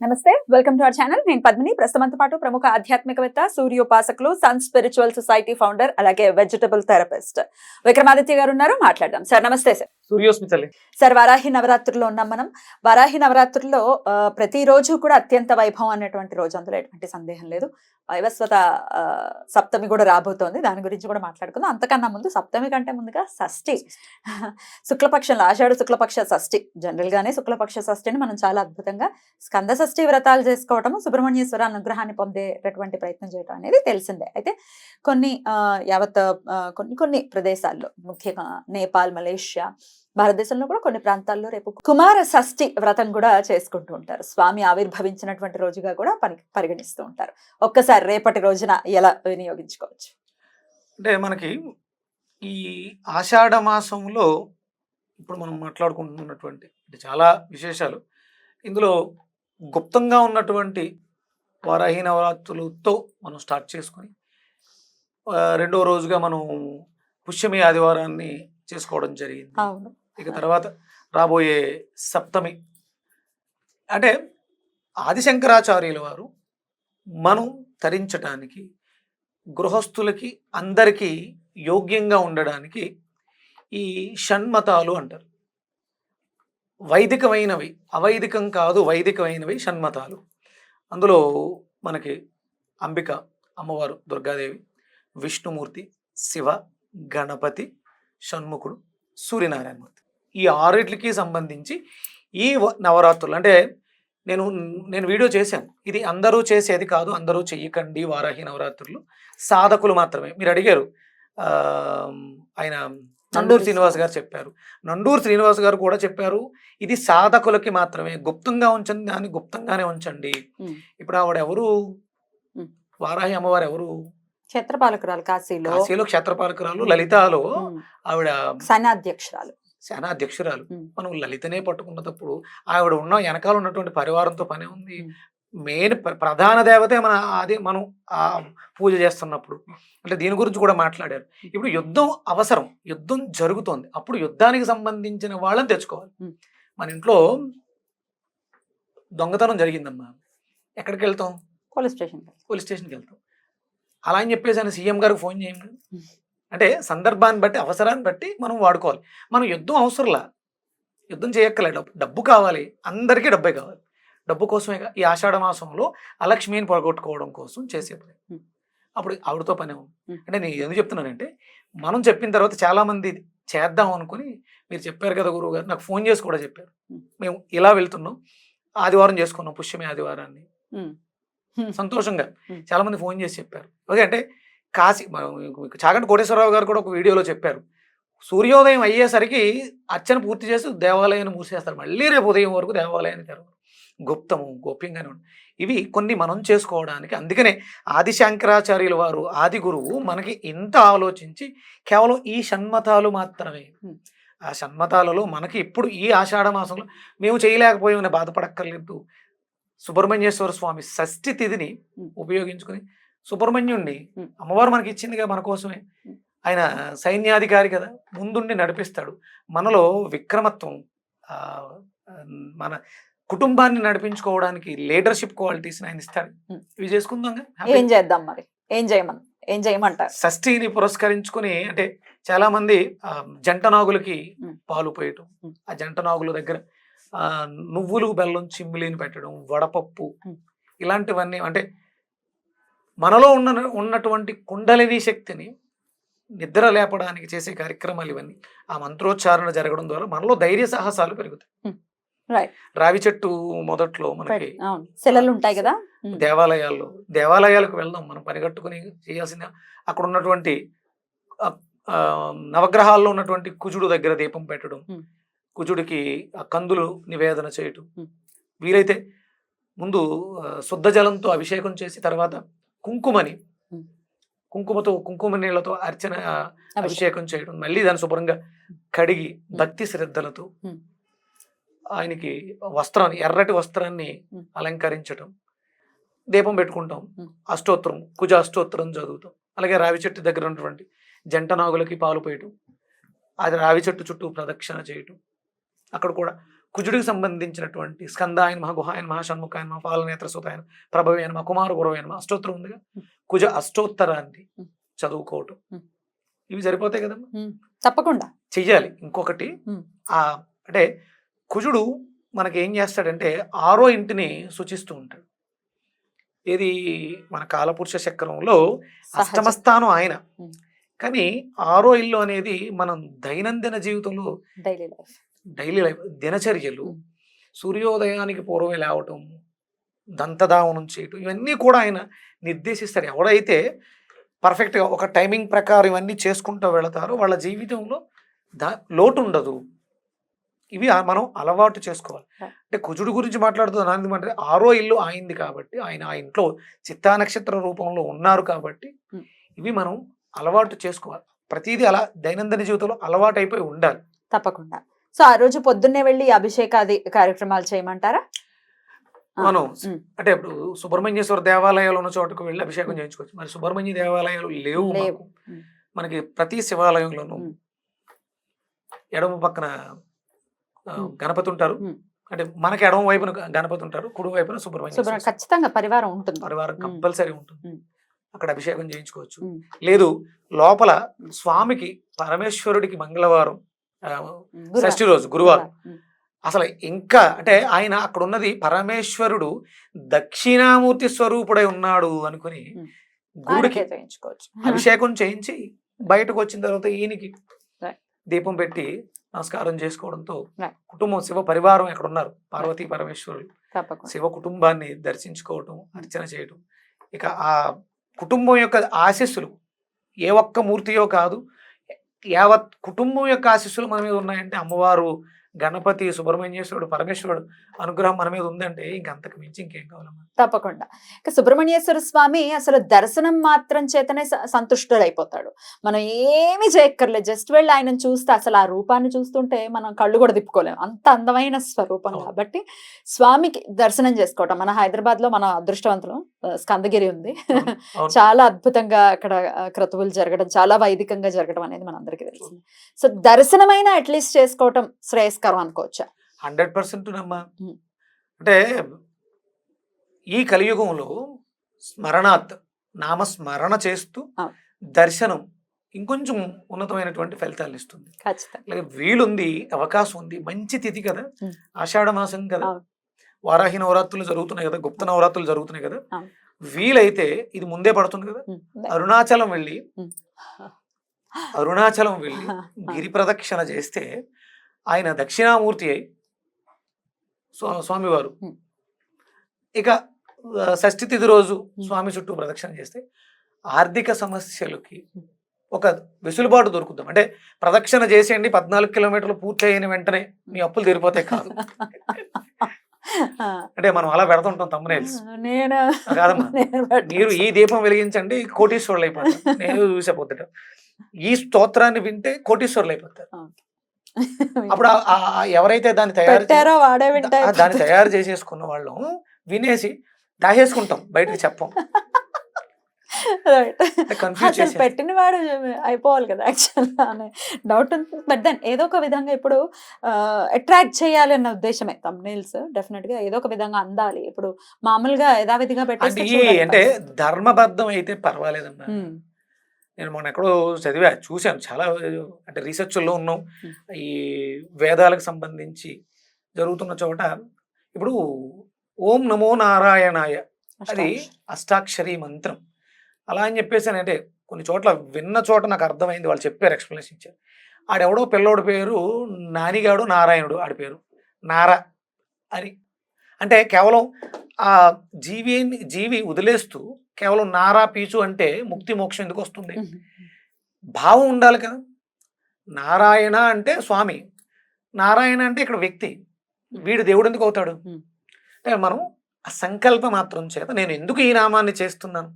నమస్తే welcome to our channel నేను పద్మిని. ప్రస్తుతంతో పాటు ప్రముఖ ఆధ్యాత్మికవేత్త సూర్యోపాసకులు సన్ స్పిరిచువల్ సొసైటీ ఫౌండర్ అలాగే వెజిటబుల్ థెరపిస్ట్ విక్రమాదిత్య గారు ఉన్నారు. మాట్లాడదాం. సార్ నమస్తే సార్. సూర్యోస్మి తల్లి సార్ వారాహి నవరాత్రుల్లో ఉన్నాం మనం. వారాహి నవరాత్రుల్లో ప్రతిరోజు కూడా అత్యంత వైభవం అనేటువంటి రోజు అందులో ఎటువంటి సందేహం లేదు. వైవస్వత సప్తమి కూడా రాబోతోంది. దాని గురించి కూడా మాట్లాడుకుందాం. అంతకన్నా ముందు సప్తమి కంటే ముందుగా షష్ఠి. శుక్లపక్షంలో ఆషాఢ శుక్లపక్ష షష్ఠి. జనరల్ గానే శుక్లపక్ష షష్ఠిని మనం చాలా అద్భుతంగా స్కంద షష్ఠి వ్రతాలు చేసుకోవటము సుబ్రహ్మణ్యేశ్వర అనుగ్రహాన్ని పొందేటటువంటి ప్రయత్నం చేయడం అనేది తెలిసిందే. అయితే కొన్ని యావత్ కొన్ని కొన్ని ప్రదేశాల్లో ముఖ్యంగా నేపాల్ మలేషియా భారతదేశంలో కూడా కొన్ని ప్రాంతాల్లో రేపు కుమార షష్ఠి వ్రతం కూడా చేసుకుంటూ ఉంటారు. స్వామి ఆవిర్భవించినటువంటి రోజుగా కూడా పని పరిగణిస్తూ ఉంటారు. ఒక్కసారి రేపటి రోజున ఎలా వినియోగించుకోవచ్చు? అంటే మనకి ఈ ఆషాఢ మాసంలో ఇప్పుడు మనం మాట్లాడుకుంటున్నటువంటి అంటే చాలా విశేషాలు. ఇందులో గుప్తంగా ఉన్నటువంటి వారాహి నవరాత్రులతో మనం స్టార్ట్ చేసుకొని రెండో రోజుగా మనం పుష్యమి ఆదివారాన్ని చేసుకోవడం జరిగింది. ఇక తర్వాత రాబోయే సప్తమి. అంటే ఆదిశంకరాచార్యుల వారు మనం తరించటానికి గృహస్థులకి అందరికీ యోగ్యంగా ఉండడానికి ఈ షణ్మతాలు అంటారు. వైదికమైనవి అవైదికం కాదు వైదికమైనవి షణ్మతాలు. అందులో మనకి అంబిక అమ్మవారు దుర్గాదేవి విష్ణుమూర్తి శివ గణపతి షణ్ముఖుడు సూర్యనారాయణమూర్తి. ఈ ఆరిట్లకి సంబంధించి ఈ వ- నవరాత్రులు అంటే నేను నేను వీడియో చేశాను. ఇది అందరూ చేసేది కాదు అందరూ చెయ్యకండి వారాహి నవరాత్రులు. సాధకులు మాత్రమే. మీరు అడిగారు ఆయన నండూరు శ్రీనివాస్ గారు చెప్పారు. నండూరు శ్రీనివాస్ గారు కూడా చెప్పారు ఇది సాధకులకి మాత్రమే గుప్తంగా ఉంచండి దాన్ని గుప్తంగానే ఉంచండి. ఇప్పుడు ఆవిడ ఎవరు. వారాహి అమ్మవారు ఎవరు? క్షేత్రపాలకురాలు కాశీలో. కాశీలో క్షేత్రపాలకురాలు లలితాలో. ఆవిడ సైన్యాధ్యక్షురాలు సేనా అధ్యక్షురాలు ఉమ్. మనం లలితనే పట్టుకున్నప్పుడు ఆవిడ ఉన్న వెనకాల ఉన్నటువంటి పరివారంతో పని ఉంది. మెయిన్ ప్ర- ప్రధాన దేవతే మన అది మనం ఆ పూజ చేస్తున్నప్పుడు. అంటే దీని గురించి కూడా మాట్లాడారు. ఇప్పుడు యుద్ధం అవసరం. యుద్ధం జరుగుతోంది. అప్పుడు యుద్ధానికి సంబంధించిన వాళ్ళని తెచ్చుకోవాలి. మన ఇంట్లో దొంగతనం జరిగిందమ్మా. ఎక్కడికి వెళ్తాం? పోలీస్ స్టేషన్ పోలీస్ స్టేషన్కి వెళ్తాం. అలా అని చెప్పేసి ఆయన సీఎం గారికి ఫోన్ చేయండి. అంటే సందర్భాన్ని బట్టి అవసరాన్ని బట్టి మనం వాడుకోవాలి. మనం యుద్ధం అవసరంలా. యుద్ధం చేయక్కలే డబ్బు డబ్బు కావాలి. అందరికీ డబ్బే కావాలి. డబ్బు కోసమే ఈ ఆషాఢ మాసంలో అలక్ష్మిని పొడగొట్టుకోవడం కోసం చేసే పని. అప్పుడు ఆవిడతో పని ఉంది. అంటే నేను ఎందుకు చెప్తున్నానంటే మనం చెప్పిన తర్వాత చాలా మంది చేద్దాం అనుకుని మీరు చెప్పారు కదా గురువు గారు నాకు ఫోన్ చేసి కూడా చెప్పారు. మేము ఇలా వెళ్తున్నాం ఆదివారం చేసుకున్నాం పుష్యమి ఆదివారాన్ని. సంతోషంగా ఉమ్. చాలా మంది ఫోన్ చేసి చెప్పారు ఓకే అంటే కాశీ చాగంటి కోటేశ్వరరావు గారు కూడా ఒక వీడియోలో చెప్పారు సూర్యోదయం అయ్యేసరికి అర్చన పూర్తి చేసి దేవాలయాన్ని మూసేస్తారు మళ్ళీ రేపు ఉదయం వరకు దేవాలయాన్ని తెరవరు గుప్తము గోప్యంగానే ఉంది ఇవి కొన్ని మనం చేసుకోవడానికి అందుకనే ఆది శంకరాచార్యుల వారు ఆది గురువు మనకి ఇంత ఆలోచించి కేవలం ఈ షణ్మతాలు మాత్రమే. ఆ షణ్మతాలలో మనకి ఇప్పుడు ఈ ఆషాఢ మాసంలో మేము చేయలేకపోయామని బాధపడక్కర్లేదు సుబ్రహ్మణ్యేశ్వర స్వామి షష్ఠి తిథిని. ఉపయోగించుకుని సుబ్రహ్మణ్యుణ్ణి. అమ్మవారు మనకి ఇచ్చిందిగా మన కోసమే. ఆయన సైన్యాధికారి కదా ముందుండి నడిపిస్తాడు మనలో విక్రమత్వం మన కుటుంబాన్ని నడిపించుకోవడానికి లీడర్షిప్ క్వాలిటీస్ ఆయన Hmm. ఇవి చేసుకుందాం ఏం చేద్దాం మరి ఏం చేయమని ఏం చేయమంటారు షష్ఠిని పురస్కరించుకుని అంటే చాలా మంది జంట నాగులకి. పాలు పోయటం. ఆ జంట నాగుల దగ్గర నువ్వులు బెల్లం చిమ్మిలిని పెట్టడం వడపప్పు. ఇలాంటివన్నీ అంటే మనలో ఉన్న ఉన్నటువంటి కుండలిని శక్తిని నిద్ర లేపడానికి చేసే కార్యక్రమాలు ఇవన్నీ ఆ మంత్రోచ్చారణ జరగడం ద్వారా మనలో ధైర్య సాహసాలు పెరుగుతాయి. రావి చెట్టు మొదట్లో మనకి శిలలు ఉంటాయి కదా. దేవాలయాల్లో దేవాలయాలకు వెళ్దాం మనం పరిగట్టుకుని చేయాల్సిన అక్కడ ఉన్నటువంటి నవగ్రహాల్లో ఉన్నటువంటి కుజుడు దగ్గర దీపం పెట్టడం. కుజుడికి ఆ కందులు నివేదన చేయటం. వీలైతే ముందు శుద్ధ జలంతో అభిషేకం చేసి తర్వాత కుంకుమని. కుంకుమతో కుంకుమ నీళ్ళతో అర్చన అభిషేకం. చేయడం మళ్ళీ దాన్ని శుభ్రంగా కడిగి భక్తి శ్రద్ధలతో. ఆయనకి వస్త్రాన్ని ఎర్రటి వస్త్రాన్ని. అలంకరించటం దీపం పెట్టుకుంటాం. అష్టోత్తరం కుజ అష్టోత్తరం చదువుతాం అలాగే రావి చెట్టు దగ్గర ఉన్నటువంటి జంట నాగులకి పాలు పోయటం అది రావి చెట్టు చుట్టూ ప్రదక్షిణ చేయటం అక్కడ కూడా కుజుడికి సంబంధించినటువంటి స్కందాయన మహా గుహాయన మహా షణ్ముఖాయన మహా పాలనేత్ర సుతాయన ప్రభవైన మహా కుమార గురవైన అష్టోత్తరం ఉందిగా. కుజ అష్టోత్తరాన్ని. చదువుకోవటం. ఇవి సరిపోతాయి కదమ్మా తప్పకుండా చెయ్యాలి ఇంకొకటి. ఆ అంటే కుజుడు మనకి ఏం చేస్తాడంటే ఆరో ఇంటిని సూచిస్తూ ఉంటాడు ఇది మన కాలపురుష చక్రంలో. అష్టమస్థానం ఆయన. కానీ ఆరో ఇల్లు అనేది మనం దైనందిన జీవితంలో డైలీ లైఫ్ డైలీ లైఫ్ దినచర్యలు. సూర్యోదయానికి పూర్వమే లేవటం దంతదావనం చేయటం ఇవన్నీ కూడా ఆయన నిర్దేశిస్తాడు ఎవడైతే పర్ఫెక్ట్గా ఒక టైమింగ్ ప్రకారం ఇవన్నీ చేసుకుంటూ వెళతారో వాళ్ళ జీవితంలో దా లోటు ఉండదు ఇవి మనం అలవాటు చేసుకోవాలి. అంటే కుజుడు గురించి మాట్లాడుతున్నాను అంటే ఆరో ఇల్లు ఆయింది కాబట్టి ఆయన ఆ ఇంట్లో చిత్తా నక్షత్ర రూపంలో ఉన్నారు కాబట్టి. ఇవి మనం అలవాటు చేసుకోవాలి ప్రతిదీ అలా దైనందిన జీవితంలో అలవాటు అయిపోయి ఉండాలి తప్పకుండా సో ఆ రోజు పొద్దున్నే వెళ్ళి అభిషేకాది కార్యక్రమాలు చేయమంటారా మనం. అంటే ఇప్పుడు సుబ్రహ్మణ్యేశ్వర దేవాలయాలు ఉన్న చోటకు వెళ్ళి అభిషేకం చేయించుకోవచ్చు మరి సుబ్రహ్మణ్య దేవాలయాలు లేవు. మనకి ప్రతి శివాలయంలోనూ. ఎడమ పక్కన. గణపతి ఉంటారు. అంటే మనకి ఎడమ వైపున గణపతి ఉంటారు కుడి వైపున సుబ్రహ్మణ్య. ఖచ్చితంగా పరివారం ఉంటుంది పరివారం. కంపల్సరీ ఉంటుంది. అక్కడ అభిషేకం చేయించుకోవచ్చు. లేదు లోపల స్వామికి పరమేశ్వరుడికి మంగళవారం. షష్ఠి రోజు గురువారం. అసలు ఇంకా అంటే ఆయన అక్కడ ఉన్నది పరమేశ్వరుడు దక్షిణామూర్తి స్వరూపుడై ఉన్నాడు అనుకుని. గుడికి అభిషేకం చేయించి బయటకు వచ్చిన తర్వాత ఈయనకి. దీపం పెట్టి నమస్కారం చేసుకోవడంతో. కుటుంబం శివ పరివారం ఎక్కడ ఉన్నారు పార్వతీ పరమేశ్వరులు. శివ కుటుంబాన్ని దర్శించుకోవటం అర్చన చేయటం. ఇక ఆ కుటుంబం యొక్క ఆశీస్సులు ఏ ఒక్క మూర్తియో కాదు యావత్ కుటుంబం యొక్క ఆశీస్సులు మన మీద ఉన్నాయంటే అమ్మవారు గణపతి సుబ్రహ్మణ్యేశ్వరుడు పరమేశ్వరుడు అనుగ్రహం మన మీద ఉందంటే ఇంకంతకు మించి ఇంకేం కావాలమ్మా. తప్పకుండా. ఇక సుబ్రహ్మణ్యేశ్వర స్వామి అసలు దర్శనం మాత్రం చేతనే సంతుష్టుడైపోతాడు. మనం ఏమీ చేయక్కర్లేదు. జస్ట్ వెళ్ళి ఆయనను చూస్తే అసలు ఆ రూపాన్ని చూస్తుంటే మనం కళ్ళు కూడా తిప్పుకోలేము అంత అందమైన స్వరూపం. కాబట్టి స్వామికి దర్శనం చేసుకోవటం. మన హైదరాబాద్లో మన అదృష్టవంతులు స్కందగిరి ఉంది. చాలా అద్భుతంగా అక్కడ క్రతువులు జరగడం చాలా వైదికంగా జరగడం అనేది మనందరికీ తెలిసింది. సో దర్శనమైన అట్లీస్ట్ చేసుకోవటం శ్రేయస్కరం అనుకోవచ్చా హండ్రెడ్ పర్సెంట్ నమ్మా. అంటే ఈ కలియుగంలో స్మరణాత్ నామస్మరణ చేస్తూ. దర్శనం ఇంకొంచెం ఉన్నతమైనటువంటి ఫలితాలు ఇస్తుంది అలాగే వీలుంది అవకాశం ఉంది మంచి తిథి కదా. ఆషాఢ మాసం కదా. వారాహి నవరాత్రులు జరుగుతున్నాయి కదా గుప్త నవరాత్రులు జరుగుతున్నాయి కదా. వీలైతే ఇది ముందే పడుతుంది కదా. అరుణాచలం వెళ్ళి. అరుణాచలం వెళ్ళి గిరి ప్రదక్షిణ చేస్తే ఆయన దక్షిణామూర్తి అయి స్వా- స్వామివారు. ఇక షష్ఠి తిథి రోజు. స్వామి చుట్టూ ప్రదక్షిణ చేస్తే ఆర్థిక సమస్యలకి. ఒక వెసులుబాటు దొరుకుతాం అంటే ప్రదక్షిణ చేసేయండి పద్నాలుగు కిలోమీటర్లు పూర్తి అయిన వెంటనే మీ అప్పులు తీరిపోతాయి కాదు. అంటే మనం అలా పెడుతుంటాం తమ్మనేల్స్. నేను కాదమ్మా. మీరు ఈ దీపం వెలిగించండి కోటీశ్వరులు అయిపోతారు. నేను చూసే పొద్దుట. ఈ స్తోత్రాన్ని వింటే కోటీశ్వరులు అయిపోతారు. అప్పుడు ఎవరైతే దాన్ని తయారు వాడే దాన్ని తయారు చేసేసుకున్న వాళ్ళం వినేసి దాచేసుకుంటాం బయటకు చెప్పం. అసలు పెట్టిన వాడు అయిపోవాలి కదా యాక్చువల్గా అనే డౌట్ ఉంది. బట్ దెన్ ఏదో ఒక విధంగా ఇప్పుడు అట్రాక్ట్ చేయాలి అన్న ఉద్దేశమే తమ్నేల్స్ డెఫినెట్గా ఏదో ఒక విధంగా అందాలి. ఇప్పుడు మామూలుగా యథావిధిగా చూడాలి అంటే. ధర్మబద్ధం అయితే పర్వాలేదమ్మా ఉమ్, నేను మొన్న ఎక్కడో చదివా చూశాను. చాలా అంటే రీసెర్చ్లో ఉన్నాం. ఈ వేదాలకు సంబంధించి జరుగుతున్న చోట ఇప్పుడు ఓం నమో నారాయణాయ అది. అష్టాక్షరి. మంత్రం. అలా అని చెప్పేసి అంటే కొన్ని చోట్ల విన్న చోట నాకు అర్థమైంది వాళ్ళు చెప్పారు ఎక్స్ప్లెనేషన్ ఇచ్చారు. ఆడెవడో పిల్లోడి పేరు నానిగాడు నారాయణుడు ఆడి పేరు నారా అని. అంటే కేవలం ఆ జీవి జీవి వదిలేస్తూ కేవలం నారా పీచు అంటే ముక్తి మోక్షం ఎందుకు వస్తుంది? భావం ఉండాలి కదా. నారాయణ అంటే స్వామి. నారాయణ అంటే ఇక్కడ వ్యక్తి. వీడు దేవుడు ఎందుకు అవుతాడు. అంటే మనం ఆ సంకల్ప మాత్రం చేత నేను ఎందుకు ఈ నామాన్ని చేస్తున్నాను?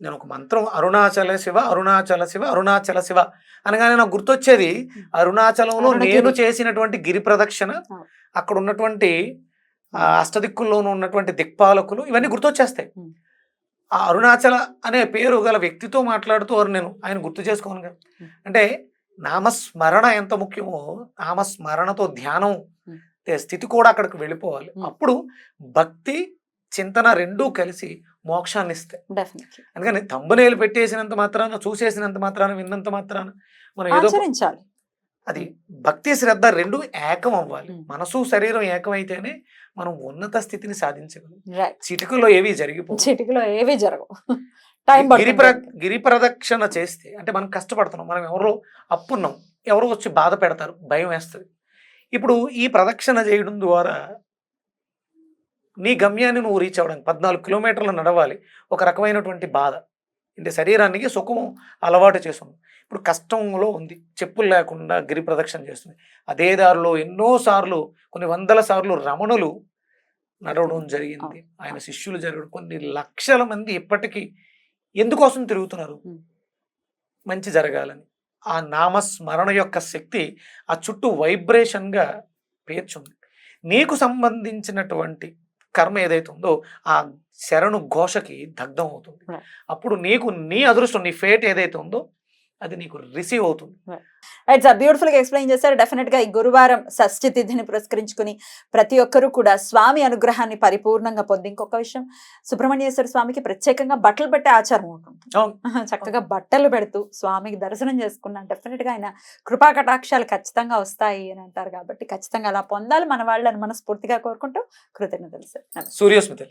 నేను ఒక మంత్రం అరుణాచల శివ అరుణాచల శివ అరుణాచల శివ అనగానే నాకు గుర్తొచ్చేది అరుణాచలంలో. నేను చేసినటువంటి గిరి ప్రదక్షిణ. అక్కడ ఉన్నటువంటి అష్టదిక్కుల్లోనూ ఉన్నటువంటి దిక్పాలకులు ఇవన్నీ గుర్తొచ్చేస్తాయి. ఆ అరుణాచల అనే పేరు గల వ్యక్తితో మాట్లాడుతూ వారు నేను ఆయన గుర్తు చేసుకోను. అంటే నామస్మరణ ఎంత ముఖ్యమో నామస్మరణతో ధ్యానం స్థితి కూడా అక్కడికి వెళ్ళిపోవాలి. అప్పుడు భక్తి చింతన రెండూ కలిసి మోక్షాన్ని ఇస్తాయి. అందుకని తంబనేలు పెట్టేసినంత మాత్రాన చూసేసినంత మాత్రాన విన్నంత మాత్రాన మనం ఏదో ఆచరించాలి. అది భక్తి శ్రద్ధ రెండు ఏకం అవ్వాలి. మనసు శరీరం ఏకమైతేనే మనం ఉన్నత స్థితిని సాధించగలం. చిటికలో ఏవి జరిగిపో చిటికలో ఏవి జరగవు. టైం గిరి గిరి ప్రదక్షిణ చేస్తే అంటే మనం కష్టపడుతున్నాం మనం ఎవరో అప్పున్నాం ఎవరో వచ్చి బాధ పెడతారు భయం వేస్తుంది. ఇప్పుడు ఈ ప్రదక్షిణ చేయడం ద్వారా నీ గమ్యాన్ని నువ్వు రీచ్ అవ్వడానికి పద్నాలుగు కిలోమీటర్లు నడవాలి ఒక రకమైనటువంటి బాధ. అంటే శరీరానికి సుఖము అలవాటు చేస్తుంది. ఇప్పుడు కష్టంలో ఉంది. చెప్పులు లేకుండా గిరి ప్రదక్షిణ చేస్తుంది. అదే దారిలో ఎన్నో సార్లు కొన్ని వందల సార్లు రమణులు నడవడం జరిగింది. ఆయన శిష్యులు జరగడం కొన్ని లక్షల మంది ఇప్పటికీ ఎందుకోసం తిరుగుతున్నారు. మంచి జరగాలని. ఆ నామస్మరణ యొక్క శక్తి ఆ చుట్టూ వైబ్రేషన్గా పేర్చుంది. నీకు సంబంధించినటువంటి కర్మ ఏదైతే ఉందో ఆ శరణు ఘోషకి దగ్ధం అవుతుంది. అప్పుడు నీకు నీ అదృష్టం నీ ఫేట్ ఏదైతే ఉందో అది నీకు రిసీవ్ అవుతుంది. రైట్ సార్ బ్యూటిఫుల్గా ఎక్స్ప్లెయిన్ చేశారు. డెఫినెట్గా ఈ గురువారం షష్ఠి తిథిని పురస్కరించుకుని ప్రతి ఒక్కరూ కూడా స్వామి అనుగ్రహాన్ని పరిపూర్ణంగా పొంది ఇంకొక విషయం. సుబ్రహ్మణ్యేశ్వర స్వామికి ప్రత్యేకంగా బట్టలు పెట్టే ఆచారం ఉంటుంది. చక్కగా బట్టలు పెడుతూ స్వామికి దర్శనం చేసుకున్నా డెఫినెట్గా ఆయన కృపా కటాక్షాలు ఖచ్చితంగా వస్తాయి అని అంటారు కాబట్టి ఖచ్చితంగా అలా పొందాలి. మన వాళ్ళని మనస్ఫూర్తిగా కోరుకుంటూ కృతజ్ఞతలు సార్. సూర్యోస్మితలు